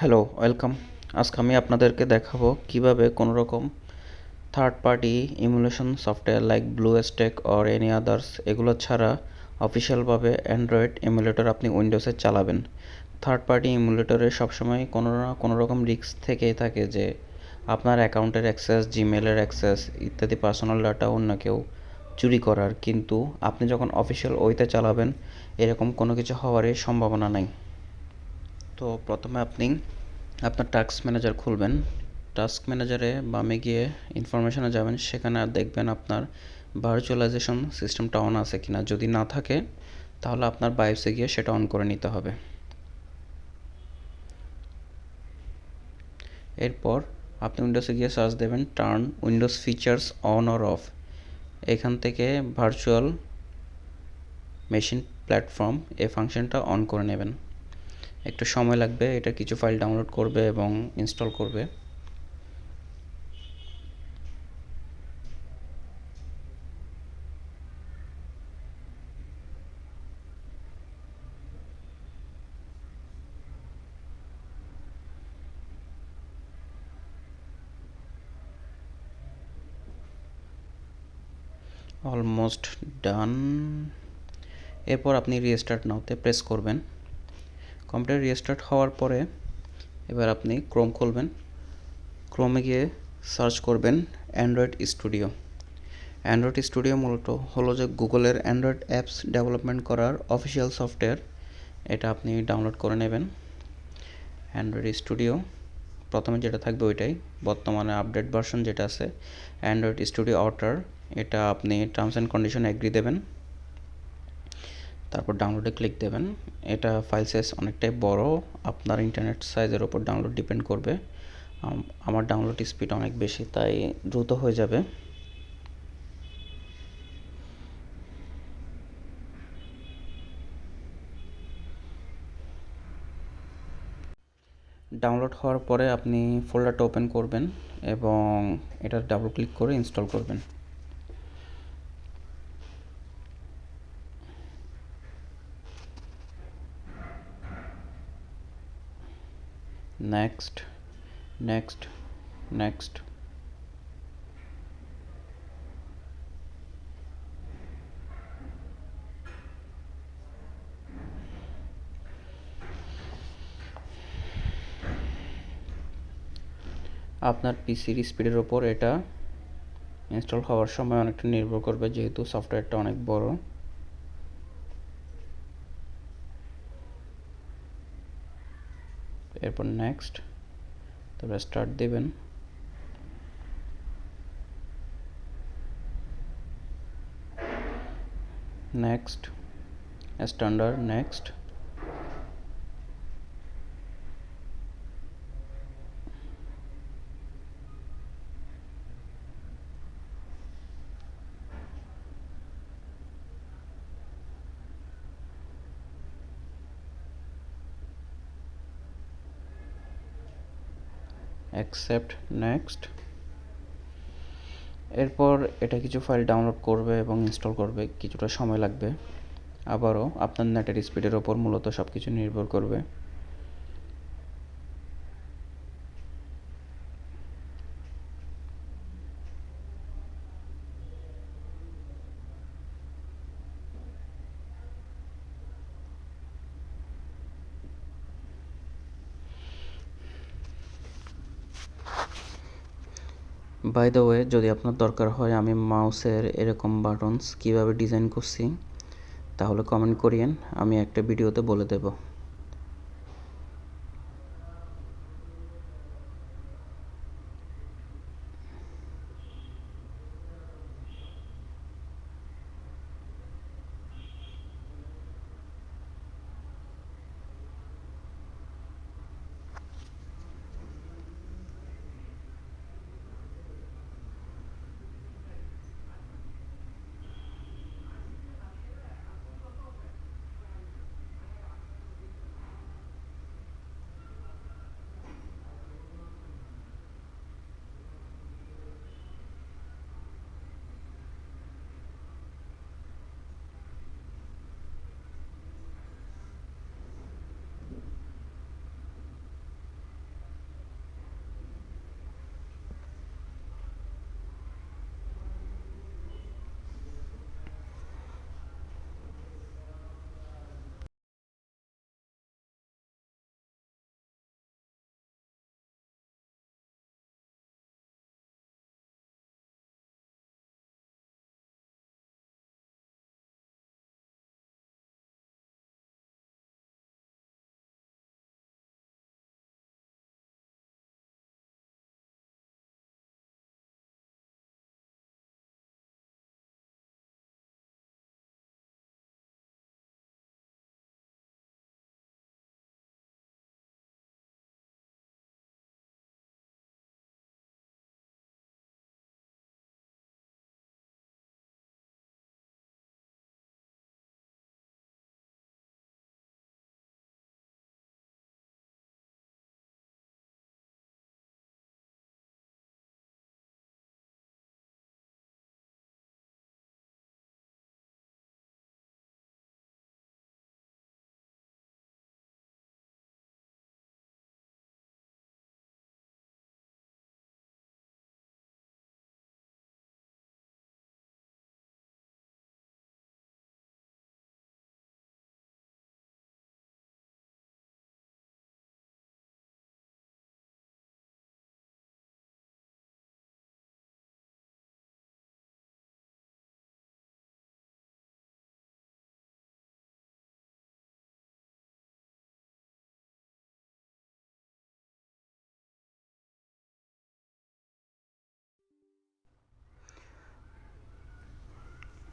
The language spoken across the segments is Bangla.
হ্যালো ওয়েলকাম আজকে আমি আপনাদেরকে দেখাবো কীভাবে কোনো রকম third party emulation software like BlueStacks or any others এগুলো ছাড়া অফিসিয়ালভাবে অ্যান্ড্রয়েড ইমুলেটর আপনি উইন্ডোজে চালাবেন। থার্ড পার্টি ইমুলেটরে সবসময় কোনো না কোনো রকম রিস্ক থেকেই থাকে যে আপনার অ্যাকাউন্টের অ্যাক্সেস জিমেলের অ্যাক্সেস ইত্যাদি পার্সোনাল ডাটা অন্য কেউ চুরি করার। কিন্তু আপনি যখন অফিসিয়াল ওইতে চালাবেন, এরকম কোনো কিছু হওয়ারই সম্ভাবনা নাই। তো প্রথমে আপনি আপনার টাস্ক ম্যানেজার খুলবেন। টাস্ক ম্যানেজারে বামে গিয়ে ইনফরমেশনে যাবেন, সেখানে দেখবেন আপনার ভার্চুয়ালাইজেশন সিস্টেমটা অন আছে কিনা। যদি না থাকে, তাহলে আপনার বায়োসে গিয়ে সেটা অন করে নিতে হবে। এরপর আপনি উইন্ডোজে গিয়ে সার্চ দেবেন turn Windows features on or off এখান থেকে ভার্চুয়াল মেশিন প্ল্যাটফর্ম এই ফাংশনটা অন করে নেবেন। একটু সময় লাগবে, এটা কিছু ফাইল ডাউনলোড করবে এবং ইনস্টল করবে। অলমোস্ট ডান এরপর আপনি রিস্টার্ট নাওতে প্রেস করবেন। কম্পিউটার রিস্টার্ট হওয়ার পরে এবার আপনি ক্রোম খুলবেন। ক্রোমে গিয়ে সার্চ করবেন অ্যান্ড্রয়েড স্টুডিও অ্যান্ড্রয়েড স্টুডিও মূলত হলো যে গুগলের অ্যান্ড্রয়েড অ্যাপস ডেভেলপমেন্ট করার অফিসিয়াল সফটওয়্যার এটা আপনি ডাউনলোড করে নেবেন। অ্যান্ড্রয়েড স্টুডিও প্রথমে যেটা থাকবে ওইটাই। বর্তমানে আপডেট ভার্সন যেটা আছে অ্যান্ড্রয়েড স্টুডিও আউটার এটা আপনি টার্মস অ্যান্ড কন্ডিশন এগ্রি দেবেন। তারপর ডাউনলোডে ক্লিক দেবেন। এটা ফাইল সাইজ অনেকটাই বড়, আপনার ইন্টারনেট সাইজের ওপর ডাউনলোড ডিপেন্ড করবে। আমার ডাউনলোড স্পিড অনেক বেশি, তাই দ্রুত হয়ে যাবে। ডাউনলোড হওয়ার পরে আপনি ফোল্ডারটা ওপেন করবেন এবং এটা ডাবল ক্লিক করে ইনস্টল করবেন। Next. Next. Next. আপনার পিসির স্পিডের ওপর এটা ইনস্টল হওয়ার সময় অনেকটা নির্ভর করবে যেহেতু সফটওয়্যারটা অনেক বড়। এরপর নেক্সট তারপরে স্টার্ট দেবেন next standard next accept next এরপর এটা কিছু ফাইল ডাউনলোড করবে এবং ইনস্টল করবে, কিছুটা সময় লাগবে। আবারও আপনার নেটের স্পিডের ওপর মূলত সব কিছু নির্ভর করবে। বাই দ্য ওয়ে যদি আপনার দরকার হয় আমি মাউসের এরকম বাটনস কীভাবে ডিজাইন করছি, তাহলে কমেন্ট করিয়েন, আমি একটা ভিডিওতে বলে দেবো।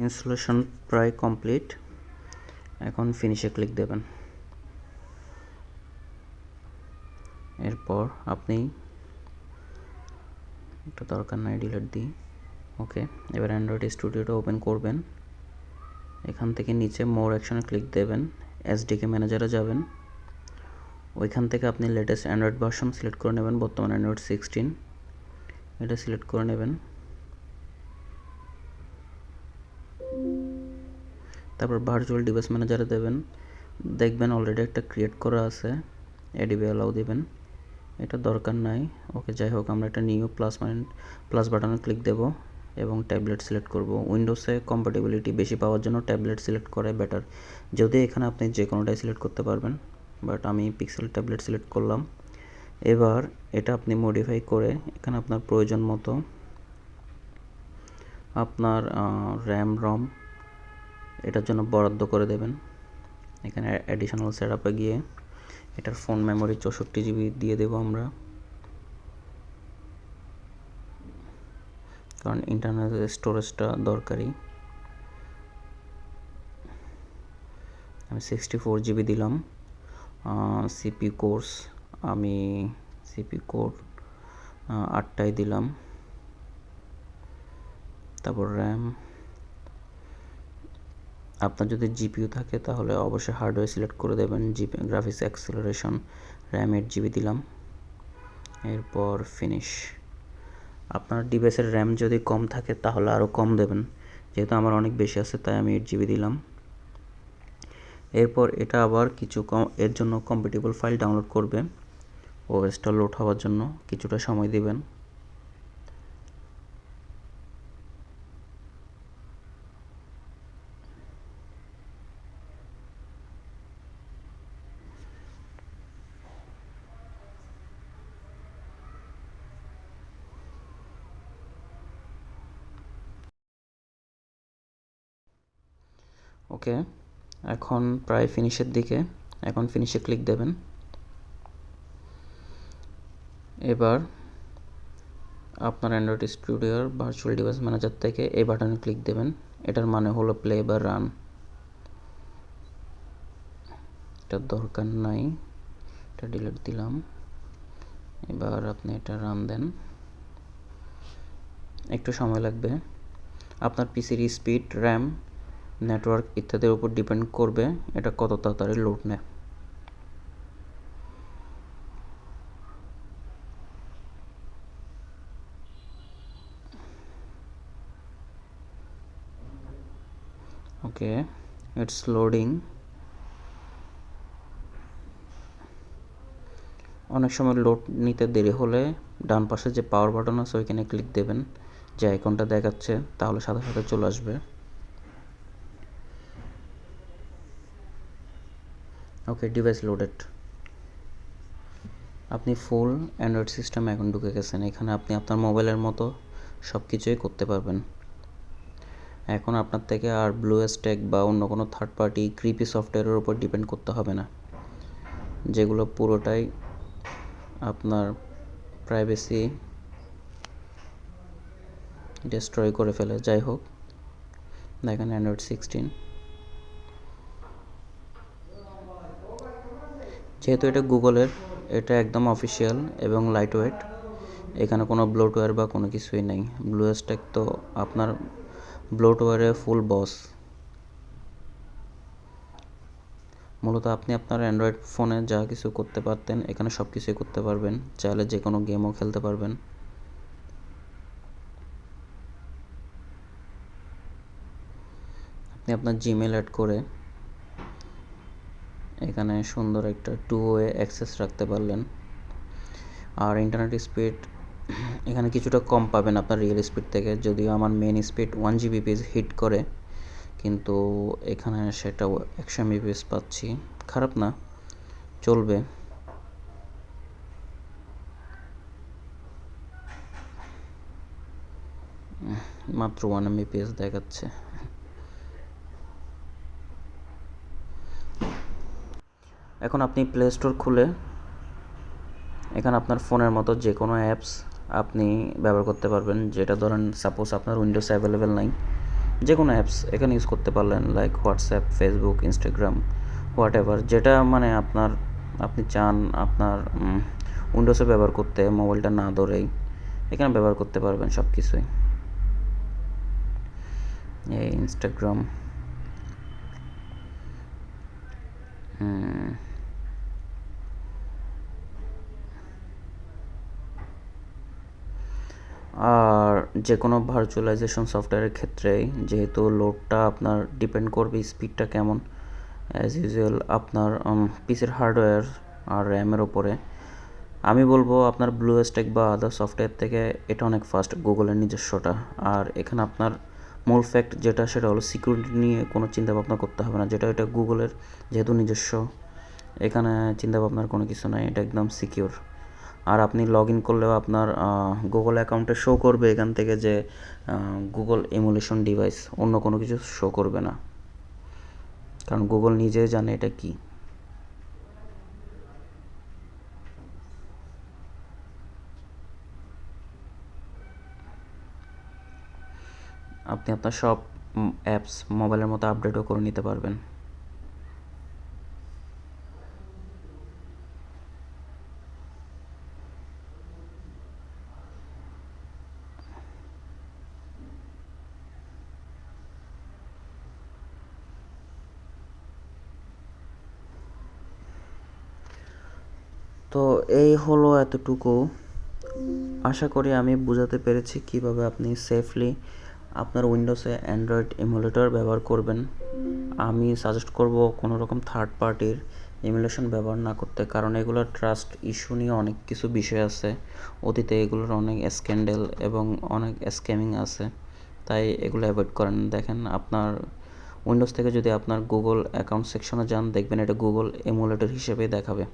ইনস্টলেশন প্রায় কমপ্লিট। এখন ফিনিশে ক্লিক দেবেন। এরপর আপনি এটা দরকার নাই ডিলেট দিই। ওকে এবার অ্যান্ড্রয়েড স্টুডিওটা ওপেন করবেন। এখান থেকে নিচে মোর অ্যাকশনে ক্লিক দেবেন। এসডিকে ম্যানেজারে যাবেন। ওইখান থেকে আপনি লেটেস্ট অ্যান্ড্রয়েড ভার্সন সিলেক্ট করে নেবেন। বর্তমান অ্যান্ড্রয়েড সিক্সটিন এটা সিলেক্ট করে নেবেন। তারপর ভার্চুয়াল ডিভাইস ম্যানেজারে দেবেন। দেখবেন অলরেডি একটা ক্রিয়েট করা আছে এডিবি অ্যালাউ দেবেন। এটা দরকার নাই। ওকে যাই হোক, আমরা একটা নিউ প্লাস মানে প্লাস বাটনে ক্লিক দেব এবং ট্যাবলেট সিলেক্ট করব। উইন্ডোজে কম্পাটেবিলিটি বেশি পাওয়ার জন্য ট্যাবলেট সিলেক্ট করে বেটার যদি এখানে আপনি যে কোনোটাই সিলেক্ট করতে পারবেন বাট আমি পিক্সেল ট্যাবলেট সিলেক্ট করলাম। এবার এটা আপনি মডিফাই করে এখানে আপনার প্রয়োজন মতো আপনার র্যাম রম এটার জন্য বরাদ্দ করে দেবেন। এখানে অ্যাডিশনাল সেট আপে গিয়ে এটার ফোন মেমোরি চৌষট্টি জিবি দিয়ে দেবো আমরা। কারণ ইন্টারনাল স্টোরেজটা দরকারি আমি সিক্সটি ফোর জিবি দিলাম সিপি কোর্স আমি সিপি কোর আটটাই দিলাম। তারপর র্যাম আপনার যদি জিপিইউ থাকে, তাহলে অবশ্যই হার্ডওয়্যার সিলেক্ট করে দেবেন। GPU graphics acceleration RAM eight GB দিলাম। এরপর ফিনিশ আপনার ডিভাইসের র্যাম যদি কম থাকে, তাহলে আরও কম দেবেন। যেহেতু আমার অনেক বেশি আছে, তাই আমি এইট জিবি দিলাম। এরপর এটা আবার কিছু কম, এর জন্য কম্পিটেবল ফাইল ডাউনলোড করবে। ওএসটা লোড হওয়ার জন্য কিছুটা সময় দিবেন। ওকে, এখন প্রায় ফিনিশের দিকে, এখন ফিনিশে ক্লিক দেবেন। এবার আপনার অ্যান্ড্রয়েড স্টুডিওর ভার্চুয়াল ডিভাইস ম্যানেজার থেকে এই বাটনে ক্লিক দেবেন। এটার মানে হলো প্লে বা রান এটার দরকার নাই, এটা ডিলিট দিলাম। এবার আপনি এটা রান দেন। একটু সময় লাগবে। আপনার পিসির স্পিড র্যাম নেটওয়ার্ক ইত্যাদির উপর ডিপেন্ড করবে এটা কত তাড়াতাড়ি লোড নেয়। ওকে ইটস লোডিং অনেক সময় লোড নিতে দেরি হলে ডান পাশে যে পাওয়ার বাটন আছে ওইখানে ক্লিক দেবেন। যে আইকনটা দেখাচ্ছে, তাহলে সাথে সাথে চলে আসবে। ওকে ডিভাইস লোডেড আপনি ফুল অ্যান্ড্রয়েড সিস্টেম এখন ঢুকে গেছেন। এখানে আপনি আপনার মোবাইলের মতো সব কিছুই করতে পারবেন। এখন আপনার থেকে আর ব্লু স্ট্যাক বা অন্য কোনো থার্ড পার্টি ক্রিপি সফটওয়্যারের উপর ডিপেন্ড করতে হবে না। যেগুলো পুরোটাই আপনার প্রাইভেসি ডিস্ট্রয় করে ফেলে। যাই হোক, দেখেন অ্যান্ড্রয়েড সিক্সটিন যেহেতু এটা গুগলের, এটা একদম অফিসিয়াল এবং লাইট ওয়েট এখানে কোনো ব্লোটওয়্যার বা কোনো কিছুই নেই। ব্লু তো আপনার ব্লোটওয়্যারে ফুল বস মূলত আপনি আপনার অ্যান্ড্রয়েড ফোনে যা কিছু করতে পারতেন, এখানে সব কিছুই করতে পারবেন। চাইলে যে কোনো গেমও খেলতে পারবেন। আপনি আপনার জিমেল অ্যাড করে এখানে সুন্দর একটা টু ওয়ে অ্যাক্সেস রাখতে পারলেন। আর ইন্টারনেট স্পিড এখানে কিছুটা কম পাবেন আপনার রিয়েল স্পিড থেকে। যদিও আমার মেন স্পিড ওয়ান জিবি পিস হিট করে, কিন্তু এখানে সেটা একশো এমবিপিএস পাচ্ছি। খারাপ না, চলবে। মাত্র ওয়ান এমবিপিএস দেখাচ্ছে। এখন আপনি প্লে স্টোর খুলে এখানে আপনার ফোনের মতো যে কোনো অ্যাপস আপনি ব্যবহার করতে পারবেন। যেটা ধরেন সাপোজ আপনার উইন্ডোজ অ্যাভেলেবেল নাই যে কোনো অ্যাপস এখানে ইউজ করতে পারলেন like WhatsApp Facebook Instagram whatever যেটা মানে আপনার, আপনি চান আপনার উইন্ডোজে ব্যবহার করতে মোবাইলটা না ধরেই এখানে ব্যবহার করতে পারবেন সব কিছুই এই ইনস্টাগ্রাম হুম আর যে কোনো ভার্চুয়ালাইজেশন সফটওয়্যারের ক্ষেত্রেই যেহেতু লোডটা আপনার ডিপেন্ড করবে স্পিডটা কেমন অ্যাজ ইউজুয়াল আপনার পিসের হার্ডওয়্যার আর র্যামের ওপরে আমি বলব আপনার ব্লু স্টেক বা আদার সফটওয়্যার থেকে এটা অনেক ফাস্ট গুগলের নিজস্বটা। আর এখানে আপনার মূল ফ্যাক্ট যেটা, সেটা হলো সিকিউরিটি নিয়ে কোনো চিন্তা ভাবনা করতে হবে না, যেটা এটা গুগলের যেহেতু নিজস্ব, এখানে চিন্তা ভাবনার কোনো কিছু নাই, এটা একদম সিকিউর আর আপনি লগ ইন করলেও আপনার গুগল অ্যাকাউন্টে শো করবে এখান থেকে যে গুগল এমুলেশন ডিভাইস অন্য কোনো কিছু শো করবে না। কারণ গুগল নিজে জানে এটা কি। আপনি আপনার সব অ্যাপস মোবাইলের মতো আপডেটও করে নিতে পারবেন তো এই হলো এতটুকু আশা করি আমি বোঝাতে পেরেছি কীভাবে আপনি সেফলি আপনার উইন্ডোজে অ্যান্ড্রয়েড ইমুলেটর ব্যবহার করবেন। আমি সাজেস্ট করব কোনো রকম থার্ড পার্টির ইমুলেশন ব্যবহার না করতে, কারণ এগুলোর ট্রাস্ট ইস্যু নিয়ে অনেক কিছু বিষয় আছে। অতীতে এগুলোর অনেক স্ক্যান্ডেল এবং অনেক স্ক্যামিং আছে। তাই এগুলো অ্যাভয়েড করেন। দেখেন আপনার উইন্ডোজ থেকে যদি আপনার গুগল অ্যাকাউন্ট সেকশনে যান, দেখবেন এটা গুগল এমুলেটর হিসেবেই দেখাবে।